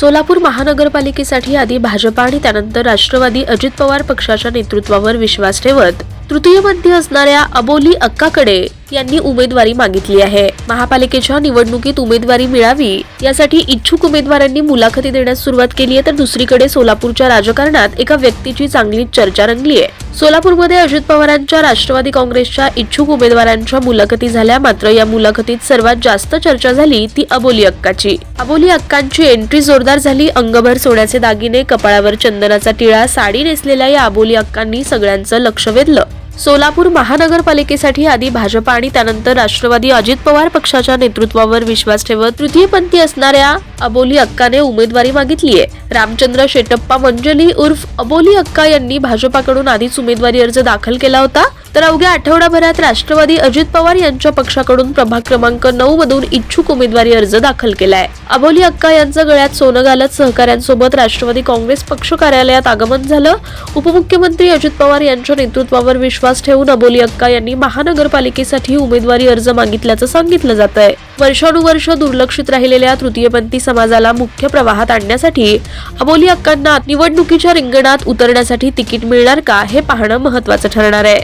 सोलापूर महानगरपालिकेसाठी आधी भाजपा आणि त्यानंतर राष्ट्रवादी अजित पवार पक्षाच्या नेतृत्वावर विश्वास ठेवत तृतीयमध्ये असणाऱ्या अबोली अक्काकडे यांनी उमेदवारी मागितली आहे. महापालिकेच्या निवडणुकीत उमेदवारी मिळावी यासाठी इच्छुक उमेदवारांनी मुलाखती देण्यास सुरुवात केली आहे तर दुसरीकडे सोलापूरच्या राजकारणात एका व्यक्तीची चांगली चर्चा रंगली आहे. सोलापूरमध्ये अजित पवारांच्या राष्ट्रवादी काँग्रेसच्या इच्छुक उमेदवारांच्या मुलाखती झाल्या. मात्र या मुलाखतीत सर्वात जास्त चर्चा झाली ती अबोली अक्काची. अबोली अक्कांची एंट्री जोरदार झाली. अंगभर सोन्याचे दागिने कपाळावर चंदनाचा टिळा साडी नेसलेल्या या अबोली अक्कांनी सगळ्यांचं लक्ष वेधलं. सोलापूर महानगरपालिकेसाठी आधी भाजपा आणि त्यानंतर राष्ट्रवादी अजित पवार पक्षाच्या नेतृत्वावर विश्वास ठेवत तृतीयपंथी असणाऱ्या अबोली अक्काने उमेदवारी मागितली आहे रामचंद्र शेटप्पा मंजली उर्फ अबोली अक्का यांनी भाजपाकडून आधीच उमेदवारी अर्ज दाखल केला होता. तर अवघ्या आठवडाभरात राष्ट्रवादी अजित पवार यांच्या पक्षाकडून प्रभाग क्रमांक नऊ मधून इच्छुक उमेदवारी अर्ज दाखल केलाय. अबोली अक्का यांचं गळ्यात सोनं घालत सहकाऱ्यांसोबत राष्ट्रवादी काँग्रेस पक्ष कार्यालयात आगमन झालं. उपमुख्यमंत्री अजित पवार यांच्या नेतृत्वावर विश्वास ठेवून अबोली अक्का यांनी महानगरपालिकेसाठी उमेदवारी अर्ज मागितल्याचं सांगितलं जात आहे वर्षानुवर्ष दुर्लक्षित राहिलेल्या तृतीयपंथी समाजाला मुख्य प्रवाहात आणण्यासाठी अबोली अक्कांना निवडणुकीच्या रिंगणात उतरण्यासाठी तिकीट मिळणार का हे पाहणं महत्वाचं ठरणार आहे.